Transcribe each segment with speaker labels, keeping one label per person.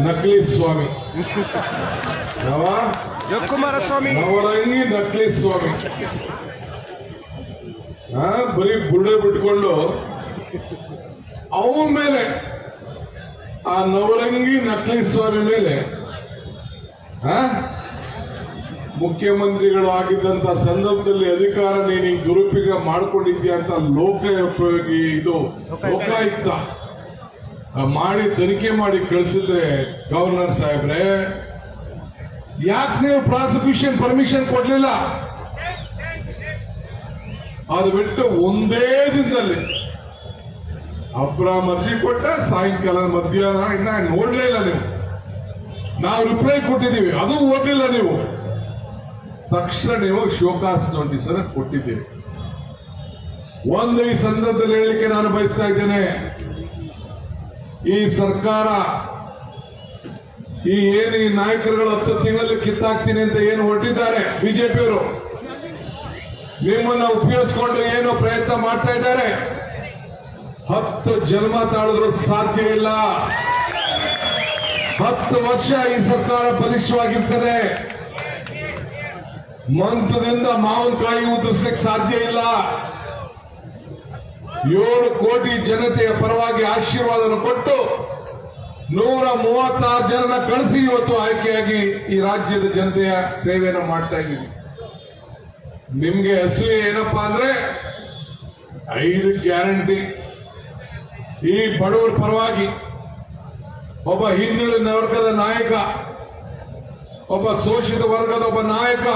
Speaker 1: ನಕಲಿ ಸ್ವಾಮಿ ಯಾವ
Speaker 2: ಕುಮಾರಸ್ವಾಮಿ
Speaker 1: ನವರಂಗಿ ನಕಲಿ ಸ್ವಾಮಿ ಬರೀ ಬುರುಡೆ ಬಿಟ್ಕೊಂಡು ಅವನ ಮೇಲೆ ಆ ನವರಂಗಿ ನಕಲಿ ಸ್ವಾಮಿ ಮೇಲೆ ಮುಖ್ಯಮಂತ್ರಿಗಳು ಆಗಿದ್ದಂತ ಸಂದರ್ಭದಲ್ಲಿ ಅಧಿಕಾರ ನೀನು ದುರುಪಯೋಗ ಮಾಡ್ಕೊಂಡಿದ್ಯಾ ಅಂತ ಲೋಕೋಪಯೋಗಿ ಇದು ಲೋಕಾಯುಕ್ತ. ಮಾಡಿ ತನಿಖೆ ಮಾಡಿ ಕಳಿಸಿದ್ರೆ ಗವರ್ನರ್ ಸಾಹೇಬ್ರೆ, ಯಾಕೆ ನೀವು ಪ್ರಾಸಿಕ್ಯೂಷನ್ ಪರ್ಮಿಷನ್ ಕೊಡಲಿಲ್ಲ? ಅದು ಬಿಟ್ಟು ಒಂದೇ ದಿನದಲ್ಲಿ ಅಬ್ರಾಮ್ ಅರ್ಜಿ ಕೊಟ್ಟ ಸಾಯಂಕಾಲ ಮಧ್ಯಾಹ್ನ ಇನ್ನ ನೋಡ್ಲೇ ಇಲ್ಲ ನೀವು. ನಾವು ರಿಪ್ಲೈ ಕೊಟ್ಟಿದ್ದೀವಿ, ಅದು ಓದಿಲ್ಲ ನೀವು. ತಕ್ಷಣ ನೀವು ಶೋಕಾಸ್ ನೋಟಿಸ್ ಅನ್ನ ಕೊಟ್ಟಿದ್ದೀವಿ ಒಂದು ಈ ಸಂದರ್ಭದಲ್ಲಿ ಹೇಳಲಿಕ್ಕೆ ನಾನು ಬಯಸ್ತಾ ಇದ್ದೇನೆ. ಈ ಸರ್ಕಾರ, ಈ ಏನು ಈ ನಾಯಕರುಗಳು ಹತ್ತು ತಿಂಗಳಲ್ಲಿ ಕಿತ್ತಾಕ್ತೀನಿ ಅಂತ ಏನು ಹೊಟ್ಟಿದ್ದಾರೆ ಬಿಜೆಪಿಯವರು? ನಿಮ್ಮನ್ನ ಉಪಯೋಗಿಸಿಕೊಂಡು ಏನು ಪ್ರಯತ್ನ ಮಾಡ್ತಾ ಇದ್ದಾರೆ? ಹತ್ತು ಜನ್ಮ ತಾಳಿದ್ರು ಸಾಧ್ಯ ಇಲ್ಲ. ಹತ್ತು ವರ್ಷ ಈ ಸರ್ಕಾರ ಬಲಿಷ್ಠವಾಗಿರ್ತದೆ. ಮಂತ್ರದಿಂದ ಮಾವಿನಕಾಯಿ ಉದುರಿಸಲಿಕ್ಕೆ ಸಾಧ್ಯ ಇಲ್ಲ. ಏಳು ಕೋಟಿ ಜನತೆಯ ಪರವಾಗಿ ಆಶೀರ್ವಾದವನ್ನು ಕೊಟ್ಟು ನೂರ ಮೂವತ್ತಾರು ಜನನ ಕಳಿಸಿ ಇವತ್ತು ಆಯ್ಕೆಯಾಗಿ ಈ ರಾಜ್ಯದ ಜನತೆಯ ಸೇವೆಯನ್ನು ಮಾಡ್ತಾ ಇದ್ದೀವಿ. ನಿಮ್ಗೆ ಅಸೂಯೆ ಏನಪ್ಪಾ ಅಂದ್ರೆ ಐದು ಗ್ಯಾರಂಟಿ. ಈ ಬಡವರ ಪರವಾಗಿ ಒಬ್ಬ ಹಿಂದುಳಿದ ವರ್ಗದ ನಾಯಕ, ಒಬ್ಬ ಶೋಷಿತ ವರ್ಗದ ಒಬ್ಬ ನಾಯಕ,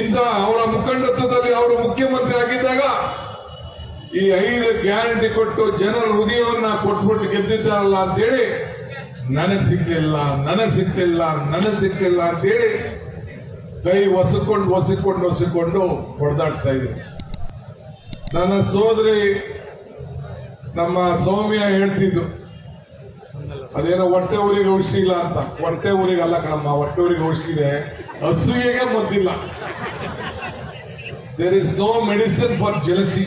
Speaker 1: ಇಂಥ ಅವರ ಮುಖಂಡತ್ವದಲ್ಲಿ ಅವರು ಮುಖ್ಯಮಂತ್ರಿ ಆಗಿದ್ದಾಗ ಈ ಐದು ಗ್ಯಾರಂಟಿ ಕೊಟ್ಟು ಜನರ ಹೃದಯವನ್ನ ಕೊಟ್ಬಿಟ್ಟು ಗೆದ್ದಿದ್ದಾರಲ್ಲ ಅಂತೇಳಿ, ನನಗ್ ಸಿಗ್ಲಿಲ್ಲ ನನಗ್ ಸಿಗ್ಲಿಲ್ಲ ನನಗ್ ಸಿಗ್ಲಿಲ್ಲ ಅಂತೇಳಿ ಕೈ ಒಸಿಕೊಂಡು ಒಸಿಕೊಂಡು ಒಸಿಕೊಂಡು ಹೊಡೆದಾಡ್ತಾ ಇದ್ರು. ನನ್ನ ಸೋದರಿ ನಮ್ಮ ಸೌಮ್ಯ ಹೇಳ್ತಿದ್ದು, ಅದೇನೋ ಹೊಟ್ಟೆ ಊರಿಗೆ ಇಲ್ಲ ಅಂತ. ಹೊಟ್ಟೆ ಊರಿಗೆ ಅಲ್ಲ ಕಣಮ್ಮ, ಹೊಟ್ಟೆ ಊರಿಗೆ ಔಷಧಿ ಇದೆ ಅಸೂಯೆಗೆ ಮದ್ದಿಲ್ಲ. There is no medicine for jealousy